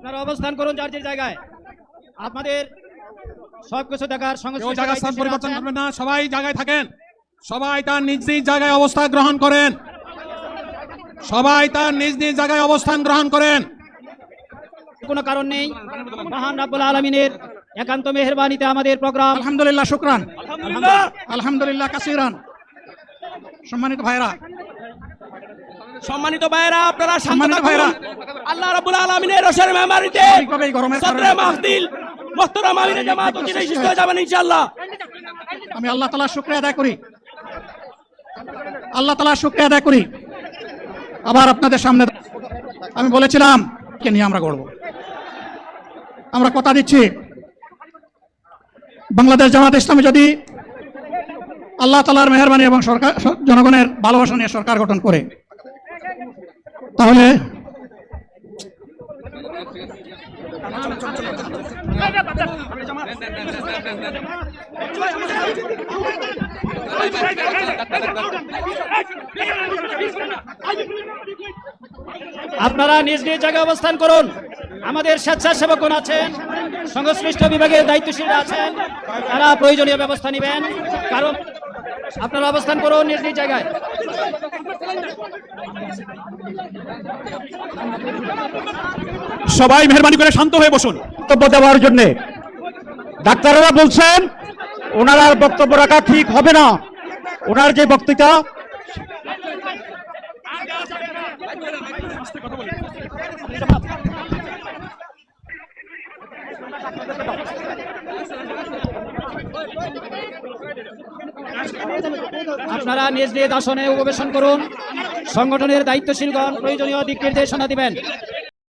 আপনারা অবস্থান করুন যার যে জায়গায়। আপনাদের সবকিছু দেখার সংস্কৃতি জায়গা স্থান পরিবর্তন করবেন না সবাই জায়গায় থাকেন। সবাই তার নিজ নিজ জায়গায় অবস্থান গ্রহণ করেন। সবাই তার নিজ নিজ জায়গায় অবস্থান গ্রহণ করেন। কোনো কারণ নেই। মহান রাব্বুল আলমিনের একান্ত মেহরবানিতে আমাদের প্রোগ্রাম। আলহামদুলিল্লাহ শুক্রান। আলহামদুলিল্লাহ। কাসিরান। সম্মানিত ভাইরা সম্মানিত ভাইরা আপনারা সম্মানিত ভাইরা। আল্লাহ রাব্বুল আলামিনের রসের মেমারিতে সদরে মাহদিল মোহতরম আমিরে জামাত অচিরেই সুস্থ হয়ে যাবেন ইনশাআল্লাহ। আমি আল্লাহ তালার শুক্রিয়া আদায় করি। আল্লাহ তালার শুক্রিয়া আদায় করি। আবার আপনাদের সামনে আমি বলেছিলাম কে নিয়ে আমরা গড়ব? আমরা কথা দিচ্ছি। বাংলাদেশ জামাত ইসলামী যদি আল্লাহ তালার মেহরবানি এবং সরকার জনগণের ভালোবাসা নিয়ে সরকার গঠন করে তাহলে আপনারা নিজ নিজ জায়গায় অবস্থান করুন। আমাদের স্বেচ্ছাসেবকগণ আছেন, সংশ্লিষ্ট বিভাগের দায়িত্বশীলরা আছেন, তারা প্রয়োজনীয় ব্যবস্থা নেবেন। কারণ আপনারা অবস্থান করুন নিজ নিজ জায়গায়। সবাই মেহরবানি করে শান্ত হয়ে বসুন। বক্তব্য দেওয়ার জন্য। ডাক্তাররা বলছেন ওনার আর বক্তব্য রাখা ঠিক হবে না। ওনার যে বক্তৃতা আপনারা নিজ নিজ আসনে উপবেশন করুন। সংগঠনের দায়িত্বশীলগণ প্রয়োজনীয় দিক নির্দেশনা দিবেন।